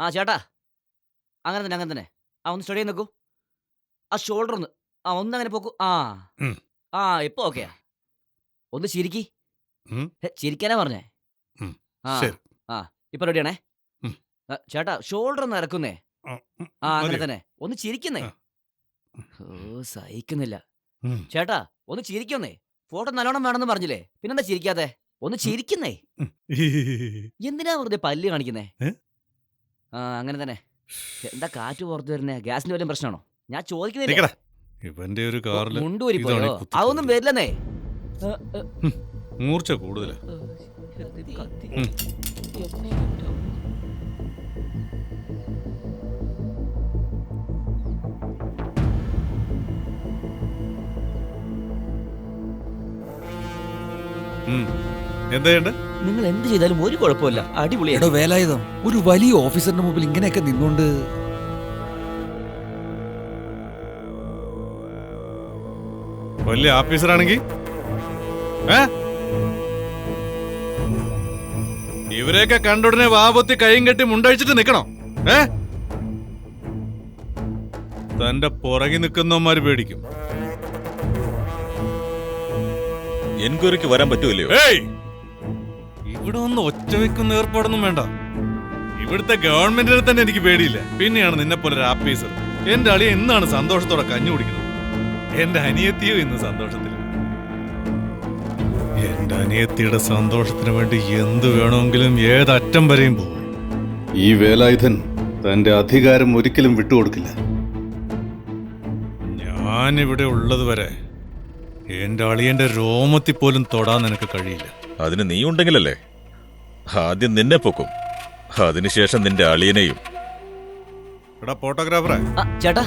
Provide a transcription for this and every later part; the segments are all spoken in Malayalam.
ആ ചേട്ടാ. അങ്ങനെ തന്നെ അങ്ങനെ തന്നെ. ആ ഒന്ന് സ്റ്റഡി നിൽക്കൂ ആ ഷോൾഡർ ഒന്ന്. ആ ഒന്ന് അങ്ങനെ പോക്കൂ. ആ. ഉം. ആ ഇപ്പൊ ഓക്കെയാ ഒന്ന് ചിരിക്കി. ഉം. ചിരിക്കാനാ പറഞ്ഞേ? ഉം. ആ ശരി. ഇപ്പൊ റെഡിയാണേ ഉം. ആ, ചേട്ടാ ഷോൾഡർ ഒന്ന് ഇറക്കുന്നേ? ആ, ഉം, ആ അങ്ങനെ മതിയോ? തന്നെ. ഒന്ന് ചിരിക്കുന്നേ? ആ. ഓ സഹിക്കുന്നില്ല. ഉം, ചേട്ടാ ഒന്ന് ചിരിക്കുന്നേ? ഫോട്ടോ നല്ലോണം വേണമെന്ന് പറഞ്ഞില്ലേ? പിന്നെന്താ ചിരിക്കാതെ ഒന്ന് ചിരിക്കുന്നേ? ഉം. എന്തിനാ വെറുതെ പല്ല് കാണിക്കുന്നേ? ഏ? ആ അങ്ങനെ തന്നെ എന്താ കാറ്റ് പുറത്തു വരുന്നേ ഗ്യാസിന്റെ വല്ലതും പ്രശ്നമാണോ ഞാൻ ചോദിക്കുന്നില്ല നിക്കടാ. ഇവന്റെ ഒരു കാറിൽ മുണ്ടൂരി ഇതാണ് ഈ കുത്തി അതൊന്നും. വരില്ലെന്നേ മൂർച്ച കൂടുതലാ. ഉം. ഉം. എന്താ ചെയ്യണ്ടേ നിങ്ങൾ എന്ത് ചെയ്താലും ഒരു കുഴപ്പമില്ല. അടിപൊളിയാണ് എടോ വേലായുധം ഒരു വലിയ ഓഫീസറിന്റെ മുമ്പിൽ ഇങ്ങനെയൊക്കെ നിന്നുകൊണ്ട് വലിയ ഓഫീസറാണെങ്കിൽ ഇവരെയൊക്കെ കണ്ടുടനെ വാപത്തി കൈയും കെട്ടി മുണ്ടഴിച്ചിട്ട് നിക്കണോ? ഏ? തന്റെ പുറകി നിൽക്കുന്നവന്മാര് പേടിക്കും. എൻക്വയറിക്ക് വരാൻ പറ്റൂലയോ ഏയ്! ഇവിടെ ഒന്ന് ഒറ്റ വെക്കുന്ന ഏർപ്പാടൊന്നും വേണ്ട. ഇവിടുത്തെ ഗവൺമെന്റിനെ തന്നെ എനിക്ക് പേടിയില്ല. പിന്നെയാണ് നിന്നെ പോലെ ഒരു ആപ്പീസർ. എന്റെ അളിയെ ഇന്നാണ് സന്തോഷത്തോടെ കഞ്ഞു കുടിക്കുന്നത്. എന്റെ അനിയത്തിയോ ഇന്ന് സന്തോഷത്തിൽ എന്റെ അനിയത്തിയുടെ സന്തോഷത്തിന് വേണ്ടി എന്ത് വേണമെങ്കിലും ഏതറ്റം വരെയും പോകും. ഈ വേലായുധൻ തന്റെ അധികാരം ഒരിക്കലും വിട്ടുകൊടുക്കില്ല. ഞാൻ ഇവിടെ ഉള്ളത് വരെ എന്റെ അളിയന്റെ രോമത്തിൽ പോലും തൊടാൻ നിനക്ക് കഴിയില്ല. അതിന് നീ ഉണ്ടെങ്കിലല്ലേ ആദ്യം നിന്നെ പൊക്കും. അതിനുശേഷം നിന്റെ അളിയനെയും. എടാ ഫോട്ടോഗ്രാഫറെ. ചേട്ടാ.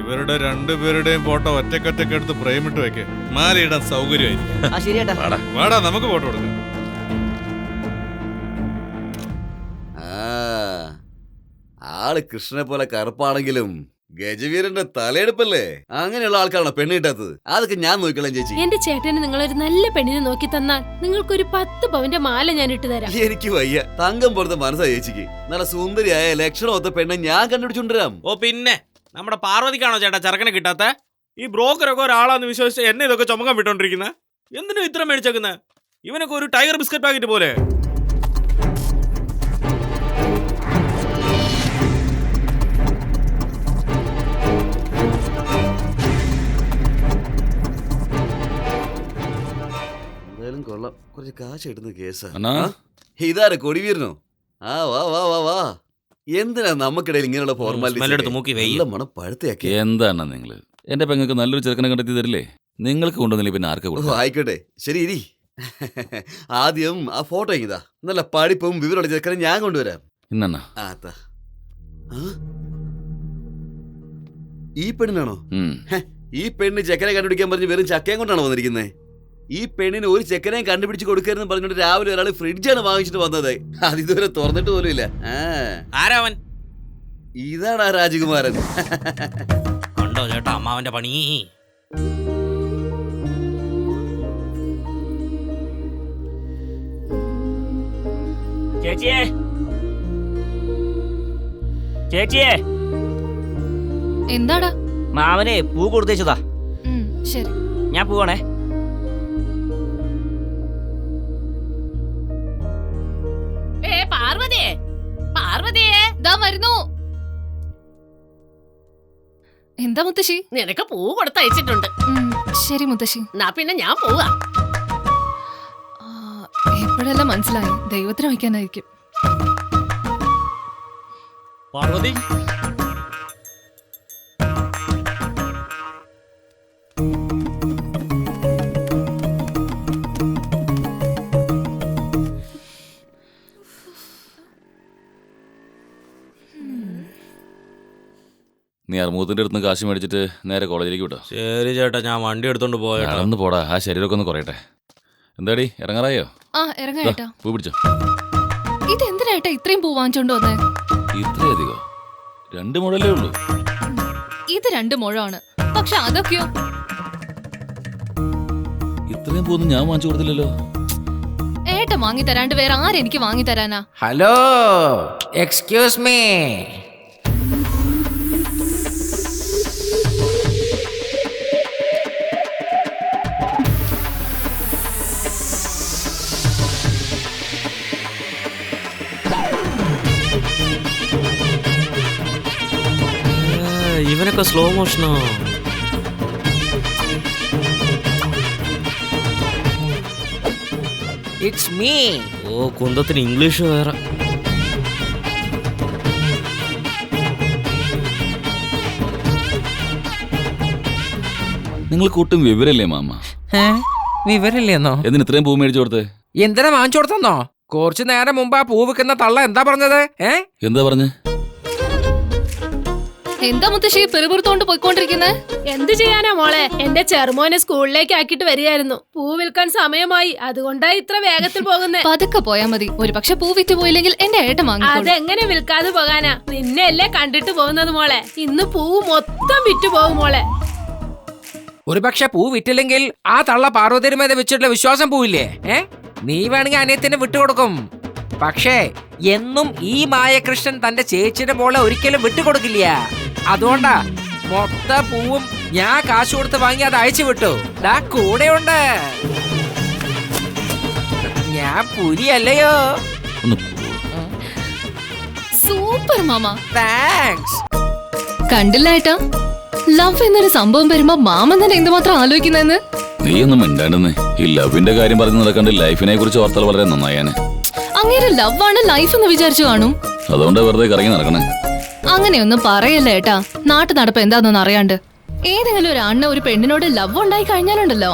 ഇവരുടെ രണ്ടുപേരുടെയും ഫോട്ടോ ഒറ്റക്കൊറ്റക്ക് എടുത്ത് പ്രേമിട്ട് വെക്ക്. മാലയിടാൻ സൗകര്യമായിരിക്കും. വേടാ. നമുക്ക് ഫോട്ടോ എടുക്കാം. ആൾ കൃഷ്ണനെ പോലെ കറുപ്പാണെങ്കിലും ഗജവീരന്റെ തലയെടുപ്പല്ലേ? അങ്ങനെയുള്ള ആൾക്കാരാണോ പെണ്ണ് കിട്ടാത്തത്? അതൊക്കെ ഞാൻ നോക്കിക്കളാം ചേച്ചി. എന്റെ ചേട്ടന് നിങ്ങളൊരു നല്ല പെണ്ണിനെ നോക്കി തന്നാൽ നിങ്ങൾക്ക് ഒരു പത്ത് പവന്റെ മാല ഞാൻ ഇട്ട് തരാം. എനിക്ക് വയ്യ. തങ്കം പോലത്തെ മനസ്സാ ചേച്ചിക്ക്. നല്ല സുന്ദരിയായ ലക്ഷണമൊത്ത പെണ്ണെ ഞാൻ കണ്ടുപിടിച്ചുകൊണ്ടുവരാം. ഓ പിന്നെ നമ്മുടെ പാർവതിക്കാണോ ചേട്ടാ ചെറുക്കനെ കിട്ടാത്ത? ഈ ബ്രോക്കറൊക്കെ ഒരാളാന്ന് വിശ്വസിച്ച് എന്നെ ഇതൊക്കെ ചുമക്കാൻ വിട്ടോണ്ടിരിക്കുന്നത് എന്തിനാ ഇത്ര മേടിച്ചേക്കുന്നത് ഇവനൊക്കെ ഒരു ടൈഗർ ബിസ്ക്കറ്റ് പാക്കറ്റ് പോലെ. എന്തായാലും കൊള്ളാം. കുറച്ച് കാശ് ഇടുന്ന കേസാ. അണ്ണാ. ഇതാരെ കൊടിവീരനോ? ആ വാ വാ വാ വാ. എന്തിനാ നമുക്കിടയിൽ ഇങ്ങനെയുള്ള smell എടുത്ത് മൂക്കി വെയ്യ്. ഫോർമാലിറ്റി മണം പഴുത്തയാക്കി എന്താണ് നിങ്ങൾ എന്റെ പെങ്ങൾക്ക് നല്ലൊരു ചെറുക്കനെ കണ്ടെത്തി തരില്ലേ? നിങ്ങൾക്ക് കൊണ്ടുവന്നില്ല പിന്നെ ആർക്ക് ഓ കൊടുക്കും ആയിക്കോട്ടെ. ശരി ഇരി. ആദ്യം ആ ഫോട്ടോ ഇതാ നല്ല പഠിപ്പും വിവരമുള്ള ചെറുക്കനെ ഞാൻ കൊണ്ടുവരാം. ഇന്നണ്ണ. ആ താ. ആ? ഈ പെണ്ണിനാണോ? ഈ പെണ്ണ് ചെക്കനെ കണ്ടുപിടിക്കാൻ പറഞ്ഞ് വെറും ചക്കയും കൊണ്ടാണോ വന്നിരിക്കുന്നത് ഈ പെണ്ണിന് ഒരു ചെക്കനെയും കണ്ടുപിടിച്ച് കൊടുക്കരുതെന്ന് പറഞ്ഞിട്ട് രാവിലെ ഒരാൾ ഫ്രിഡ്ജാണ് വാങ്ങിച്ചിട്ട് വന്നത്. അത് ഇതുവരെ തുറന്നിട്ട് പോലും ഇല്ല. ആരാവൻ ഇതാണ് ആ രാജകുമാരൻ. കണ്ടോ ചേട്ടാ അമ്മാവന്റെ പണി. ചേച്ചിയെ. ചേച്ചിയെ. എന്താടാ? മാമനെ പൂ കൊടുത്തേച്ചതാ. ശരി. ഞാൻ പോവാണേ. എന്താ മുത്തശ്ശി? നിനക്ക് പൂ കൊടുത്തയച്ചിട്ടുണ്ട്. ഉം, ശരി മുത്തശ്ശി. എന്നാ പിന്നെ ഞാൻ പോവാ. ആ, എപ്പോഴെല്ലാം മനസ്സിലായി. ദൈവത്തിന് വയ്ക്കാനായിരിക്കും. പാർവതി നീ അറുമുഖത്തിന്റെ അടുത്ത് കാശ് മേടിച്ചിട്ട് നേരെ കോളേജിലേക്ക് വിട്ടോ? ശരി ചേട്ടാ ഞാൻ വണ്ടി എടുത്തോണ്ട് പോയാ ഒന്ന് പോടാ. ആ ശരീരമൊക്കെ ഒന്ന് കുറയട്ടെ. എന്താടി ഇറങ്ങാറായോ? ആ ഇറങ്ങാട്ടാ പൂ പിടിച്ചോ. ഇത് എന്തിനായിട്ടാ ഇത്രയും പൂ വാങ്ങിച്ചോണ്ട് വന്നേ? ഇത്രയധികം? രണ്ട് മുഴല്ലേ ഉള്ളൂ. ഇത് രണ്ട് മുഴമാണ്. പക്ഷെ അതൊക്കെയോ? ഇത്രയും പൂന്ന് ഞാൻ വാങ്ങിച്ചു കൊടുത്തില്ലല്ലോ. ഏട്ടൻ വാങ്ങി തരാണ്ട് വേറെ ആരെനിക്ക് വാങ്ങി തരാനാ ഹലോ എക്സ്ക്യൂസ് മീ ഇവനൊക്കെ സ്ലോ മോഷനോ ഇറ്റ്സ് മീ ഓ കുന്തത്തിന് ഇംഗ്ലീഷ് വേറെ. നിങ്ങൾ കൂട്ടും വിവരല്ലേ മാമ? വിവരല്ലേന്നോ എന്തിന് ഇത്രയും പൂ മേടിച്ചു കൊടുത്ത്? എന്തിനാ വാങ്ങിച്ചു കൊടുത്തെന്നോ? കുറച്ചു നേരം മുമ്പ് ആ പൂ വിൽക്കുന്ന തള്ള എന്താ പറഞ്ഞത്? ഏ? എന്താ പറഞ്ഞ്? എന്താ മുത്തശ്ശി പെരുപുറത്തോണ്ട് പോയിക്കൊണ്ടിരിക്കുന്നത് എന്ത് ചെയ്യാനാ മോളെ? എന്റെ ചെറുമോനെ സ്കൂളിലേക്ക് ആക്കിട്ട് വരികയായിരുന്നു. പൂ വിൽക്കാൻ സമയമായി. അതുകൊണ്ടാ ഇത്ര വേഗത്തിൽ പോകുന്നത് പതുക്കെ പോയാ മതി. ഒരു പക്ഷെ പൂ വിറ്റ് പോയില്ലെങ്കിൽ എന്റെ ഏട്ടൻ വാങ്ങി അതെങ്ങനെ വിൽക്കാതെ പോകാനാ? നിന്നെ അല്ലേ കണ്ടിട്ട് പോകുന്നത് മോളെ? ഇന്ന് പൂ മൊത്തം വിറ്റ് പോകും മോളെ. ഒരു പക്ഷെ പൂ വിറ്റില്ലെങ്കിൽ ആ തള്ള പാർവതിരുമേത വെച്ചിട്ടുള്ള വിശ്വാസം പോവില്ലേ? ഏ? നീ വേണമെങ്കിൽ അനിയത്തിന് വിട്ടുകൊടുക്കും. പക്ഷേ എന്നും ഈ മായകൃഷ്ണൻ തന്റെ ചേച്ചിയുടെ മോളെ ഒരിക്കലും വിട്ടുകൊടുക്കില്ല. അതുകൊണ്ടാ മൊത്ത പൂവും ഞാൻ കാശ് കൊടുത്ത് വാങ്ങി അത് അയച്ചു വിട്ടു. ദാ കൂടെയുണ്ട്. ഞാൻ പുലിയല്ലയോ? ഒന്ന് സൂപ്പർ മാമ. താങ്ക്സ്. കണ്ടില്ല ഏട്ടാ. ലവ് എന്നൊരു സംഭവം വരുമ്പോ മാമൻ തന്നെ എന്തുമാത്രം ആലോചിക്കുന്നെന്ന് നീ ഒന്നും മിണ്ടാണ്ടെന്ന്. ഈ ലവിന്റെ കാര്യം പറഞ്ഞു നടക്കാണ്ട് ലൈഫിനെ കുറിച്ച് ഓർത്താൽ വളരെ നന്നായാനെ. അങ്ങനെ ലവ് ആണ് ലൈഫ് എന്ന് വിചാരിച്ചു കാണും. അതുകൊണ്ട് വെറുതെ കറങ്ങി നടക്കണേ. അങ്ങനെയൊന്നും പറയല്ല ഏട്ടാ നാട്ടു നടപ്പ് എന്താണെന്ന് അറിയാണ്ട്. ഏതെങ്കിലും ഒരു അണ്ണ ഒരു പെണ്ണിനോട് ലവ് ഉണ്ടായി കഴിഞ്ഞാലുണ്ടല്ലോ.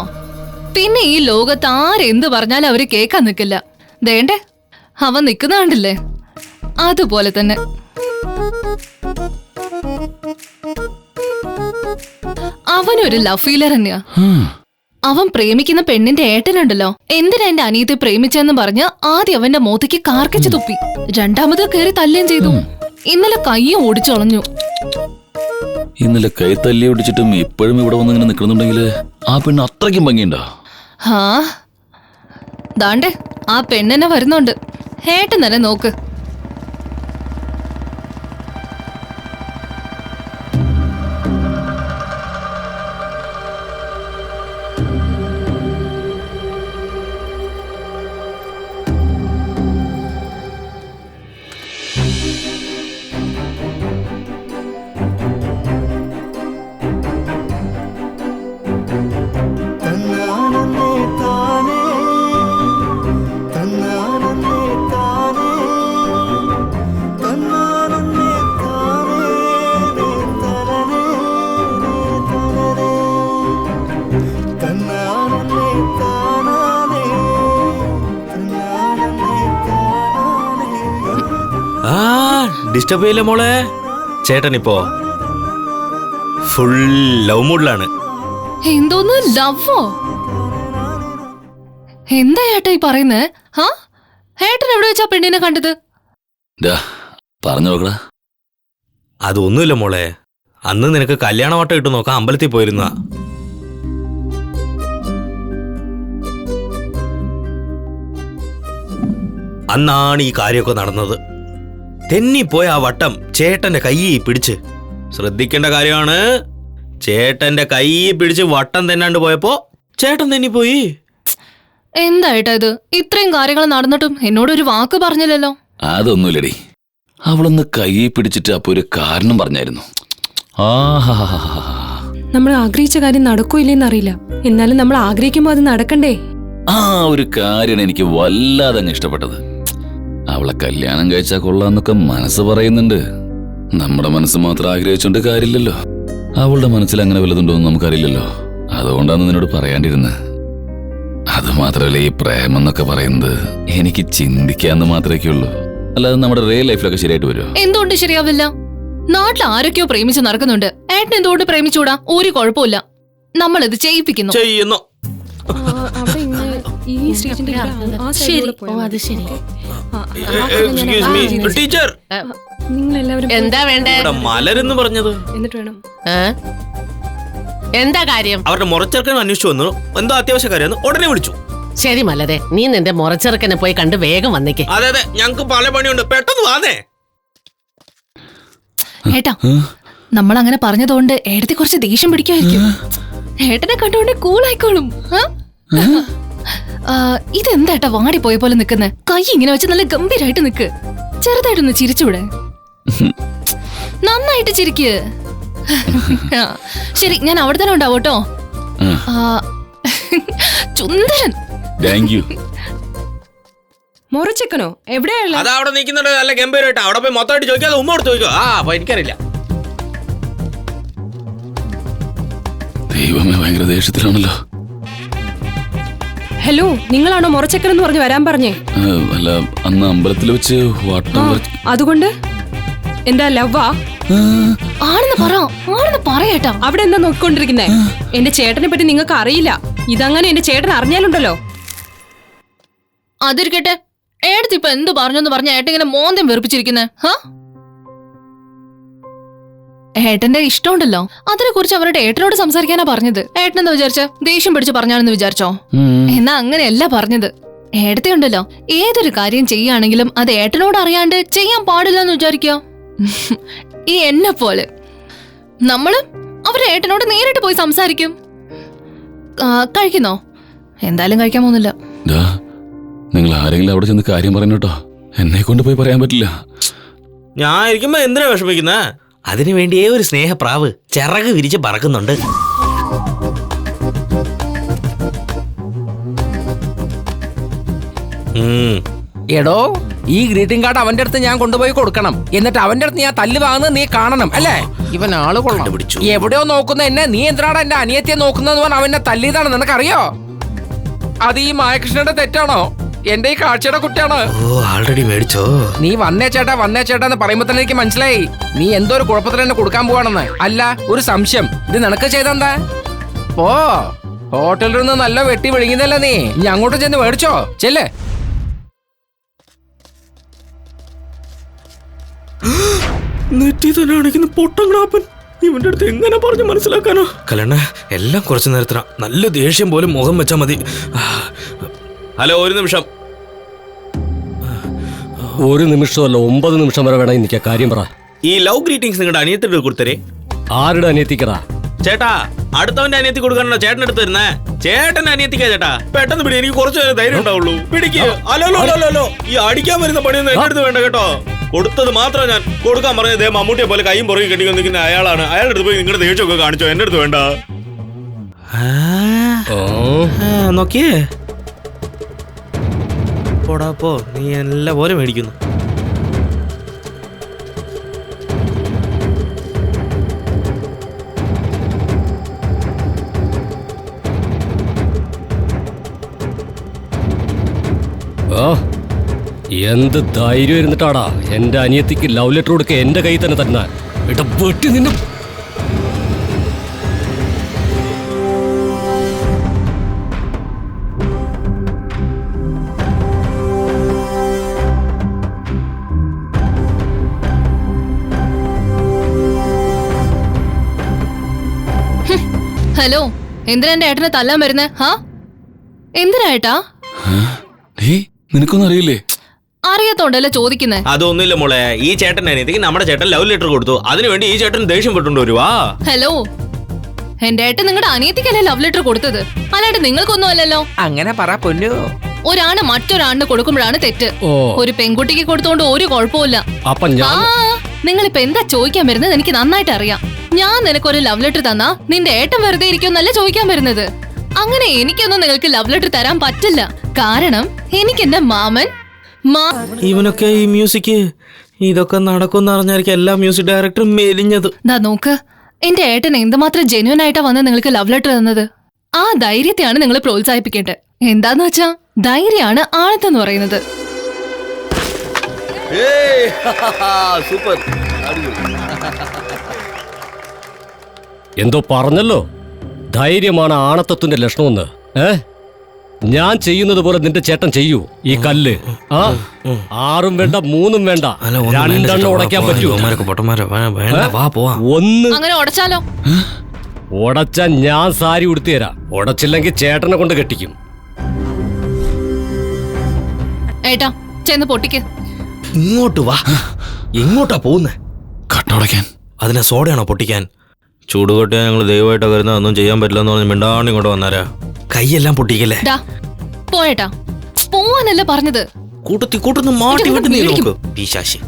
പിന്നെ ഈ ലോകത്ത് ആരെന്ത് പറഞ്ഞാലും അവർ കേക്കാൻ നിൽക്കില്ല ദേണ്ടേ അവൻ നിക്കുന്ന കണ്ടില്ലേ? അതുപോലെ തന്നെ. അവനൊരു ലവ് ഫീലർ തന്നെയാ. അവൻ പ്രേമിക്കുന്ന പെണ്ണിന്റെ ഏട്ടനുണ്ടല്ലോ. എന്തിനാ എന്റെ അനിയത്തെ പ്രേമിച്ചെന്ന് പറഞ്ഞ് ആദ്യം അവന്റെ മോത്തേക്ക് കാർക്കിച്ചു തുപ്പി. രണ്ടാമത് കയറി തല്ലേം ചെയ്തു. ഇന്നലെ കയ്യും ഓടിച്ചൊളഞ്ഞു. ഇന്നലെ കൈ തല്ലി ഒടിച്ചിട്ടും ഇപ്പോഴും ഇവിടെ വന്ന് ഇങ്ങനെ നിൽക്കുന്നുണ്ടെങ്കിൽ ആ പെണ്ണ് അത്രയ്ക്കും ഭംഗിയുണ്ടോ? ഹാ. ദാണ്ടേ ആ പെണ്ണെന്നെ വരുന്നുണ്ട്. ഏട്ടൻ തന്നെ നോക്ക്. ഡിസ്റ്റർബ് ചെയ്യില്ല മോളെ. ചേട്ടൻ ഇപ്പോ ഫുൾ ലവ് മൂഡിലാണ് എന്തോന്ന്? ലവോ എന്താ ഏട്ടാ ഈ പറയുന്നേ? ആ ഏട്ടൻ എവിടെ വെച്ചാ പെണ്ണിനെ കണ്ടത്? പറഞ്ഞു നോക്കടാ. അതൊന്നുമില്ല മോളെ. അന്ന് നിനക്ക് കല്യാണ വട്ടം ഇട്ട് നോക്കാം അമ്പലത്തിൽ പോയിരുന്ന അന്നാണ് ഈ കാര്യമൊക്കെ നടന്നത്. തെന്നിപ്പോയ ആ വട്ടം ചേട്ടന്റെ കൈ പിടിച്ച്. ശ്രദ്ധിക്കേണ്ട കാര്യമാണ് ചേട്ടന്റെ കൈ പിടിച്ച് വട്ടം തെന്നാണ്ട് പോയപ്പോ ചേട്ടൻ തെന്നിപ്പോയി. എന്തായിട്ടാ ഇത്? ഇത്രയും കാര്യങ്ങൾ നടന്നിട്ടും എന്നോട് ഒരു വാക്ക് പറഞ്ഞില്ലല്ലോ. അതൊന്നുമില്ലടി. അവളൊന്ന് കൈ പിടിച്ചിട്ട് അപ്പൊ ഒരു കാരണം പറഞ്ഞായിരുന്നു. ആഹാ നമ്മൾ ആഗ്രഹിച്ച കാര്യം നടക്കൂലെന്ന് അറിയില്ല എന്നാലും നമ്മൾ ആഗ്രഹിക്കുമ്പോൾ അത് നടക്കണ്ടേ? ആ ഒരു കാര്യമാണ് എനിക്ക് വല്ലാതെ അങ്ങ് ഇഷ്ടപ്പെട്ടത്. അവളെ കല്യാണം കഴിച്ചാൽ കൊള്ളാന്നൊക്കെ മനസ്സ് പറയുന്നുണ്ട്. നമ്മുടെ മനസ്സ് മാത്രം ആഗ്രഹിച്ചുകൊണ്ട് കാര്യമില്ലല്ലോ. അവളുടെ മനസ്സിൽ അങ്ങനെ വല്ലതുണ്ടോ എന്ന് നമുക്കറിയില്ലല്ലോ. അതുകൊണ്ടാണ് നിന്നോട് പറയാണ്ടിരുന്നത് അത് മാത്രല്ല ഈ പ്രേമം എന്നൊക്കെ പറയുന്നത് എനിക്ക് ചിന്തിക്കാന്ന് മാത്രമേ ഉള്ളൂ അല്ലാതെ നമ്മുടെ റിയൽ ലൈഫിലൊക്കെ ശരിയായിട്ട് വരുമോ എന്തുകൊണ്ട് ശരിയാവില്ല? നാട്ടിൽ ആരൊക്കെയോ പ്രേമിച്ച് നടക്കുന്നുണ്ട്. ഏട്ടൻ എന്തുകൊണ്ട് പ്രേമിച്ചൂടാ? ഒരു കുഴപ്പമില്ല നമ്മളിത് ചെയ്യിപ്പിക്കുന്നു. ചെയ്യുന്നു. ഈ സ്ട്രീറ്റിന്റെ ശരി. ഓ അത് ശരി. എക്സ്ക്യൂസ് മീ ടീച്ചർ നിങ്ങൾ എല്ലാവരും എന്താ വേണ്ടേ? ഇവിടെ മലരെന്ന് പറഞ്ഞത്. എന്നിട്ട് വേണം. ഏ? എന്താ കാര്യം? അവരുടെ മുറച്ചെറുക്കൻ അന്വേഷിച്ചു വന്നു. എന്തോ അത്യാവശ്യ കാര്യമാണ് ഉടനെ വിളിച്ചു. ശരി മലരെ. നീ നിന്റെ മുറച്ചെറുക്കനെ പോയി കണ്ട് വേഗം വന്നേക്ക്. അതെ അതെ. ഞങ്ങൾക്ക് പല പണിയുണ്ട്. പെട്ടെന്ന് വാന്നേ. ഏട്ടാ നമ്മൾ അങ്ങനെ പറഞ്ഞതുകൊണ്ട് ഏട്ടത്തെ കുറച്ച് ദേഷ്യം പിടിക്കുമായിരിക്കും ഏട്ടനെ കണ്ടുകൊണ്ട് കൂളായിക്കോളും. ആ? ആ, ഇതെന്താ വാടി പോയ പോലെ നിക്കുന്നെ? കൈ ഇങ്ങനെ വെച്ച് നല്ല ഗംഭീരായിട്ട് നിക്ക്. ചെറുതായിട്ടൊന്ന് ചിരിച്ചൂടെ? നന്നായിട്ട് ചിരിക്ക്. ശരി ഞാൻ അവിടെ തന്നെ ഉണ്ടാവോട്ടോ ചുന്ദരൻ താങ്ക് യു മുറച്ചെക്കനോ എവിടെയുള്ള അതാ അവിടെ നിൽക്കുന്നുണ്ട് നല്ല ഗംഭീരമായിട്ട് അവിടെ പോയി മൊത്തമായിട്ട് ചോദിക്കാതെ ഉമ്മ ചോദിക്കോ. ആ അപ്പൊ എനിക്കറിയില്ല. ദൈവമേ ഭയങ്കര ദേഷ്യത്തിലാണല്ലോ. ഹലോ നിങ്ങളാണോ മുറച്ചക്കൻ എന്ന് പറഞ്ഞ് വരാൻ പറഞ്ഞേ? അല്ല അന്ന് അമ്പലത്തിൽ വെച്ച് അതുകൊണ്ട്? എന്താ ലവ്വാ? ആണെന്ന് പറ ആണെന്ന് പറയേട്ടാ അവിടെ എന്താ നോക്കിക്കൊണ്ടിരിക്കുന്നേ? എന്റെ ചേട്ടനെ പറ്റി നിങ്ങൾക്ക് അറിയില്ല. ഇതങ്ങനെ എന്റെ ചേട്ടൻ അറിഞ്ഞാലുണ്ടല്ലോ. അതിരിക്കട്ടെ ഏടത്തിപ്പ ഇപ്പൊ എന്ത് പറഞ്ഞെന്ന് പറഞ്ഞ ഏട്ടൻ ഇങ്ങനെ മോന്തം വെറുപ്പിച്ചിരിക്കുന്നേ? ഹാ? ഏട്ടന്റെ ഇഷ്ടമുണ്ടല്ലോ. അതിനെ കുറിച്ച് അവരുടെ ഏട്ടനോട് സംസാരിക്കാനാ പറഞ്ഞത്. ഏട്ടൻ എന്താ വിചാരിച്ച? ദേഷ്യം പിടിച്ച് പറഞ്ഞാണെന്ന് വിചാരിച്ചോ. എന്നാ അങ്ങനെയല്ല പറഞ്ഞത്. ഏടത്തെ ഉണ്ടല്ലോ. ഏതൊരു കാര്യം ചെയ്യുകയാണെങ്കിലും അത് ഏട്ടനോട് അറിയാണ്ട് ചെയ്യാൻ പാടില്ല എന്ന് വിചാരിക്കുക ഈ എന്നെ പോലെ. നമ്മൾ അവരെ ഏട്ടനോട് നേരിട്ട് പോയി സംസാരിക്കും. ആ, കഴിക്കുന്നോ? എന്തായാലും കഴിക്കാൻ പോകുന്നില്ല. ഡാ നിങ്ങൾ ആരെങ്കിലും അവിടെ ചെന്ന് കാര്യം പറഞ്ഞു കേട്ടോ. എന്നെ കൊണ്ട് പോയി പറയാൻ പറ്റില്ല. ഞാൻ ഇരിക്കുമ്പോ എന്തിനാ വിഷമിക്കുന്ന? അതിനു വേണ്ടിയേ ഒരു സ്നേഹപ്രാവ് ചിറക് വിരിച്ച് പറക്കുന്നുണ്ട്. എടോ ഈ ഗ്രീറ്റിംഗ് കാർഡ് അവന്റെ അടുത്ത് ഞാൻ കൊണ്ടുപോയി കൊടുക്കണം. എന്നിട്ട് അവന്റെ അടുത്ത് ഞാൻ തല്ല് വാങ്ങുന്നത് നീ കാണണം അല്ലേ? ഇവൻ ആൾ കൊള്ളാം. എവിടെയോ നോക്കുന്ന എന്നെ നീ എന്തിനാണ് എന്റെ അനിയത്തിയെ നോക്കുന്നതെന്ന് പറഞ്ഞ അവനെ തല്ലിയതാണ് നിനക്കറിയോ? അത് ഈ മായകൃഷ്ണന്റെ തെറ്റാണോ? എന്റെ ഈ കാഴ്ചയുടെ കുട്ടിയാണ്. ഓ ആൾറെഡി മേടിച്ചോ. നീ വന്നേ ചേട്ടാ വന്നേ ചേട്ടാ എന്ന് പറയുമ്പോ തന്നെ എനിക്ക് മനസ്സിലായി. നീ എന്തോ ഒരു കുഴപ്പത്തിൽ എന്നെ കൊടുക്കാൻ പോവാണെന്ന്. അല്ല ഒരു സംശയം. ഇത് നിനക്ക് ചെയ്തെന്താ? ഓ ഹോട്ടലിൽ നിന്ന് നല്ല വെട്ടി വിളിങ്ങുന്നല്ല നീ? ഇനി അങ്ങോട്ട് ചെന്ന് മേടിച്ചോ. ചെല്ലേ. നെറ്റി തന്നെ അടിക്കുന്ന പൊട്ടങ്ങളാപ്പൻ ഇവന്റെ അടുത്ത് എങ്ങനെ പറഞ്ഞു മനസ്സിലാക്കാനോ? കല്യാണ എല്ലാം കുറച്ചു നേരത്തിനാ. നല്ല ദേഷ്യം പോലും മുഖം വെച്ചാ മതി. ഹലോ ഒരു നിമിഷം. ഒരു നിമിഷമല്ല ഒമ്പത് നിമിഷം വരെ വേണം എനിക്ക് കാര്യം പറ. ഈ ലവ് ഗ്രീറ്റിംഗ്സ് നിങ്ങളുടെ അനിയത്തിന്റെ കൊടുത്തരേ? ആരുടെ അനിയത്തിക്കടാ ചേട്ടാ അടുത്തവന്റെ അനിയത്തി കൊടുക്കാനാണോ ചേട്ടൻ എടുത്ത് തരുന്നേ ചേട്ടൻ അനിയത്തിക്കാ ചേട്ടാ. പെട്ടെന്ന് പിടി എനിക്ക് കുറച്ച് നേരം ധൈര്യം ഉണ്ടാവുള്ളൂ. പിടിക്ക്. അല്ലോ അല്ലോ ഈ അടിക്കാൻ വരുന്ന പണിയൊന്നും എന്റെ അടുത്ത് വേണ്ട കേട്ടോ. കൊടുത്തത് മാത്രം ഞാൻ കൊടുക്കാൻ പറഞ്ഞത് ദേ മമ്മൂട്ടിയെ പോലെ കൈയും പുറകെ കെട്ടി നിൽക്കുന്ന അയാളാണ്. അയാളുടെ അടുത്ത് പോയി നിങ്ങളുടെ ദേഷ്യമൊക്കെ കാണിച്ചോ? എന്റെ അടുത്ത് വേണ്ട. നോക്കിയേ. പോടാ പോ. നീ എല്ലാ പോലെ മേടിക്കുന്നു. എന്ത് ധൈര്യം ഇരുന്നിട്ടാടാ? എന്റെ അനിയത്തിക്ക് ലവ് ലെറ്റർ കൊടുക്ക എന്റെ കയ്യിൽ തന്നെ തന്നെ വെട്ടി നിന്നെ ഹലോ എന്തിനാ എന്റെ ഏട്ടനെ തല്ലാൻ വരുന്നേ? ഹാ? എന്തിനാ ഏട്ടാ? നിനക്കൊന്നും അറിയില്ലേ? അറിയാത്തോണ്ടല്ലേ ചോദിക്കുന്നേ? അതൊന്നുമില്ല മോളെ. ഈ ചേട്ടൻ അനിയത്തിക്ക് നമ്മുടെ ചേട്ടൻ ലവ് ലെറ്റർ കൊടുത്തു. അതിനുവേണ്ടി ഈ ചേട്ടൻ ദേഷ്യം പെട്ടുണ്ട് വരുവാ ഹലോ എന്റെ ഏട്ടൻ നിങ്ങളുടെ അനിയത്തിക്കല്ലേ ലവ് ലെറ്റർ കൊടുത്തത്? അല്ലാണ്ട് നിങ്ങൾക്കൊന്നും അല്ലല്ലോ. അങ്ങനെ പറ പൊന്നു. ഒരാണ് മറ്റൊരാണിന് കൊടുക്കുമ്പോഴാണ് തെറ്റ്. ഒരു പെൺകുട്ടിക്ക് കൊടുത്തോണ്ട് ഒരു കുഴപ്പമില്ല ഞാൻ നിങ്ങളിപ്പോ എന്താ ചോദിക്കാൻ വരുന്നത്? എനിക്ക് നന്നായിട്ട് അറിയാം ഞാൻ നിനക്കൊരു ലവ് ലെറ്റർ തന്നാ നിന്റെ ഏട്ടൻ വെറുതെ ഇരിക്കുമെന്നല്ല ചോദിക്കാൻ വരുന്നത്? അങ്ങനെ എനിക്കൊന്നും നിങ്ങൾക്ക് ലവ് ലെറ്റർ തരാൻ പറ്റില്ല. കാരണം എനിക്ക് എന്റെ മാമൻ മാ ഇവനൊക്കെ ഈ മ്യൂസിക് ഇതൊക്കെ നടക്കും അറിഞ്ഞായിരിക്കും എല്ലാ മ്യൂസിക് ഡയറക്ടറും മെലിഞ്ഞത്. ദാ നോക്ക് എന്റെ ഏട്ടൻ എന്തുമാത്രം ജെന്യൂൻ ആയിട്ടാ വന്ന് നിങ്ങൾക്ക് ലവ് ലെറ്റർ തന്നത്? ആ ധൈര്യത്തെയാണ് നിങ്ങൾ പ്രോത്സാഹിപ്പിക്കേണ്ടത്. എന്താന്ന് വെച്ചാ ധൈര്യമാണ് ആണത്തെന്ന് പറയുന്നത്. സൂപ്പർ. എന്തോ പറഞ്ഞല്ലോ? ധൈര്യമാണ് ആണത്തത്തിന്റെ ലക്ഷണമെന്ന്. ഏ? ഞാൻ ചെയ്യുന്നത് പോലെ നിന്റെ ചേട്ടൻ ചെയ്യൂ ഈ കല്ല്. ആ? ആറും വേണ്ട മൂന്നും വേണ്ട. രണ്ടെണ്ണം ഉടയ്ക്കാൻ പറ്റുമോ ഒന്ന് അങ്ങനെ ഉടച്ചാലോ? ഉടച്ച ഞാൻ സാരി ഉടുത്തു തരാം. ഉടച്ചില്ലെങ്കിൽ ചേട്ടനെ കൊണ്ട് കെട്ടിക്കും. ഏട്ടാ ചെന്ന് പൊട്ടിക്ക്. ഇങ്ങോട്ട് വാ. എങ്ങോട്ടാ പോകുന്നേ. കട്ടുടയ്ക്കാൻ അതിനെ സോഡയാണോ പൊട്ടിക്കാൻ? ചൂടുകൊട്ടിയാ ഞങ്ങൾ ദൈവമായിട്ട് വരുന്ന ഒന്നും ചെയ്യാൻ പറ്റില്ലെന്ന് പറഞ്ഞ് മിണ്ടാണ്ട് ഇങ്ങോട്ട് വന്നാരാ. കൈയെല്ലാം പൊട്ടിക്കല്ലേ? ഡാ പോയേട്ടാ. പോവാനല്ല പറഞ്ഞത്? കൂട്ടത്തി കൂട്ടുന്ന മാറ്റി വിട്ട് നീ. നോക്ക്. പീശാശി.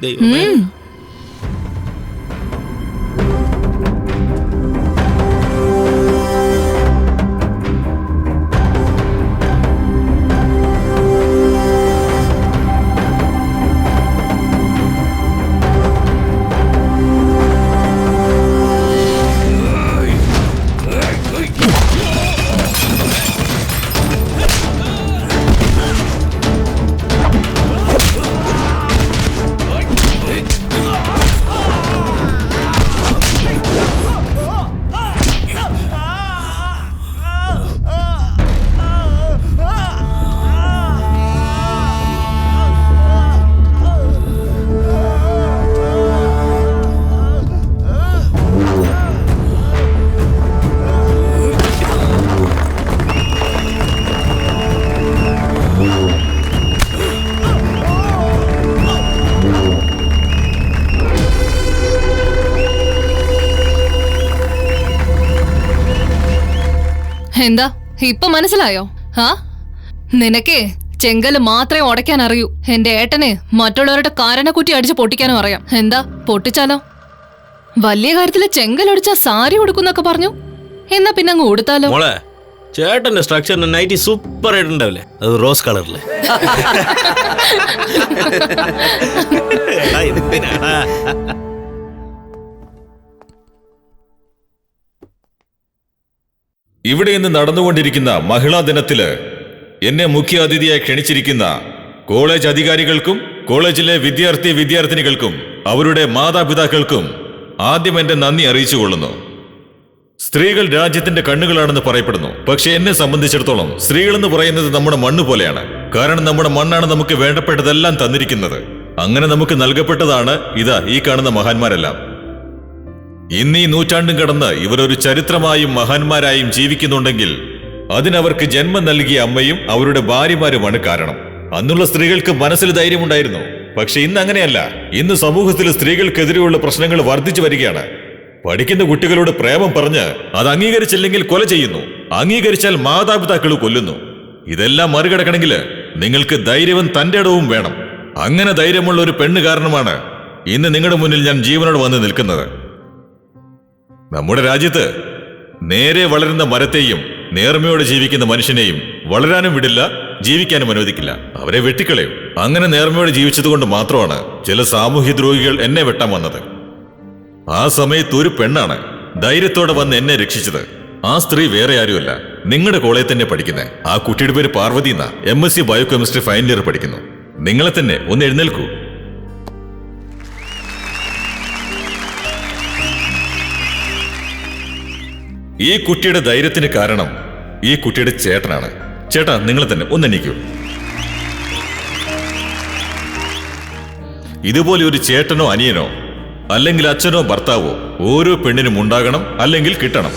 ദൈവമേ എന്താ? ഇപ്പൊ മനസ്സിലായോ? ആ നിനക്കേ ചെങ്കൽ മാത്രമേ ഉടയ്ക്കാൻ അറിയൂ. എന്റെ ഏട്ടനെ മറ്റുള്ളവരുടെ കാരണക്കുറ്റി അടിച്ച് പൊട്ടിക്കാനും അറിയാം. എന്താ? പൊട്ടിച്ചാലോ? വലിയ കാര്യത്തിൽ ചെങ്കലൊടിച്ച സാരി ഉടുക്കുന്നൊക്കെ പറഞ്ഞു. എന്നാ പിന്നെ അങ്ങ് ഉടുത്താലോ? ചേട്ടന്റെ സ്ട്രക്ചറിന് നൈറ്റി സൂപ്പർ ആയിട്ടുണ്ടാവില്ലേ അത് റോസ് കളറിൽ എന്തിനാടാ? ഇവിടെ ഇന്ന് നടന്നുകൊണ്ടിരിക്കുന്ന മഹിളാ ദിനത്തിൽ എന്നെ മുഖ്യ അതിഥിയായി ക്ഷണിച്ചിരിക്കുന്ന കോളേജ് അധികാരികൾക്കും കോളേജിലെ വിദ്യാർത്ഥി വിദ്യാർത്ഥിനികൾക്കും അവരുടെ മാതാപിതാക്കൾക്കും ആദ്യം എന്റെ നന്ദി അറിയിച്ചു കൊള്ളുന്നു. സ്ത്രീകൾ രാജ്യത്തിന്റെ കണ്ണുകളാണെന്ന് പറയപ്പെടുന്നു. പക്ഷെ എന്നെ സംബന്ധിച്ചിടത്തോളം സ്ത്രീകൾ എന്ന് പറയുന്നത് നമ്മുടെ മണ്ണ് പോലെയാണ്. കാരണം നമ്മുടെ മണ്ണാണ് നമുക്ക് വേണ്ടപ്പെട്ടതെല്ലാം തന്നിരിക്കുന്നത്. അങ്ങനെ നമുക്ക് നൽകപ്പെട്ടതാണ് ഇതാ ഈ കാണുന്ന മഹാന്മാരെല്ലാം. ഇന്ന് ഈ നൂറ്റാണ്ടും കടന്ന് ഇവരൊരു ചരിത്രമായും മഹാന്മാരായും ജീവിക്കുന്നുണ്ടെങ്കിൽ അതിനവർക്ക് ജന്മം നൽകിയ അമ്മയും അവരുടെ ഭാര്യമാരുമാണ് കാരണം. അന്നുള്ള സ്ത്രീകൾക്ക് മനസ്സിൽ ധൈര്യമുണ്ടായിരുന്നു. പക്ഷെ ഇന്ന് അങ്ങനെയല്ല. ഇന്ന് സമൂഹത്തിൽ സ്ത്രീകൾക്കെതിരെയുള്ള പ്രശ്നങ്ങൾ വർദ്ധിച്ചു വരികയാണ്. പഠിക്കുന്ന കുട്ടികളോട് പ്രേമം പറഞ്ഞ് അത് അംഗീകരിച്ചില്ലെങ്കിൽ കൊല ചെയ്യുന്നു. അംഗീകരിച്ചാൽ മാതാപിതാക്കൾ കൊല്ലുന്നു. ഇതെല്ലാം മറികടക്കണമെങ്കിൽ നിങ്ങൾക്ക് ധൈര്യവും തന്റെ ഇടവും വേണം. അങ്ങനെ ധൈര്യമുള്ള ഒരു പെണ്ണ് കാരണമാണ് ഇന്ന് നിങ്ങളുടെ മുന്നിൽ ഞാൻ ജീവനോട് വന്ന് നിൽക്കുന്നത്. നമ്മുടെ രാജ്യത്ത് നേരെ വളരുന്ന മരത്തെയും നേർമയോടെ ജീവിക്കുന്ന മനുഷ്യനെയും വളരാനും വിടില്ല ജീവിക്കാനും അനുവദിക്കില്ല. അവരെ വെട്ടിക്കളയും. അങ്ങനെ നേർമയോടെ ജീവിച്ചതുകൊണ്ട് മാത്രമാണ് ചില സാമൂഹ്യ ദ്രോഹികൾ എന്നെ വെട്ടാൻ വന്നത്. ആ സമയത്ത് ഒരു പെണ്ണാണ് ധൈര്യത്തോടെ വന്ന് എന്നെ രക്ഷിച്ചത്. ആ സ്ത്രീ വേറെ ആരുമല്ല. നിങ്ങളുടെ കോളേജിൽ തന്നെ പഠിക്കുന്നത് ആ കുട്ടിയുടെ പേര് പാർവതി എന്നാ. M S C biochemistry final year പഠിക്കുന്നു. നിങ്ങളെ തന്നെ ഒന്ന് എഴുന്നേൽക്കൂ. ഈ കുട്ടിയുടെ ധൈര്യത്തിന് കാരണം ഈ കുട്ടിയുടെ ചേട്ടനാണ്. ചേട്ടാ നിങ്ങൾ തന്നെ ഒന്നെണ്ണിക്കൂ ഇതുപോലെ ഒരു ചേട്ടനോ അനിയനോ അല്ലെങ്കിൽ അച്ഛനോ ഭർത്താവോ ഓരോ പെണ്ണിനും ഉണ്ടാകണം അല്ലെങ്കിൽ കിട്ടണം.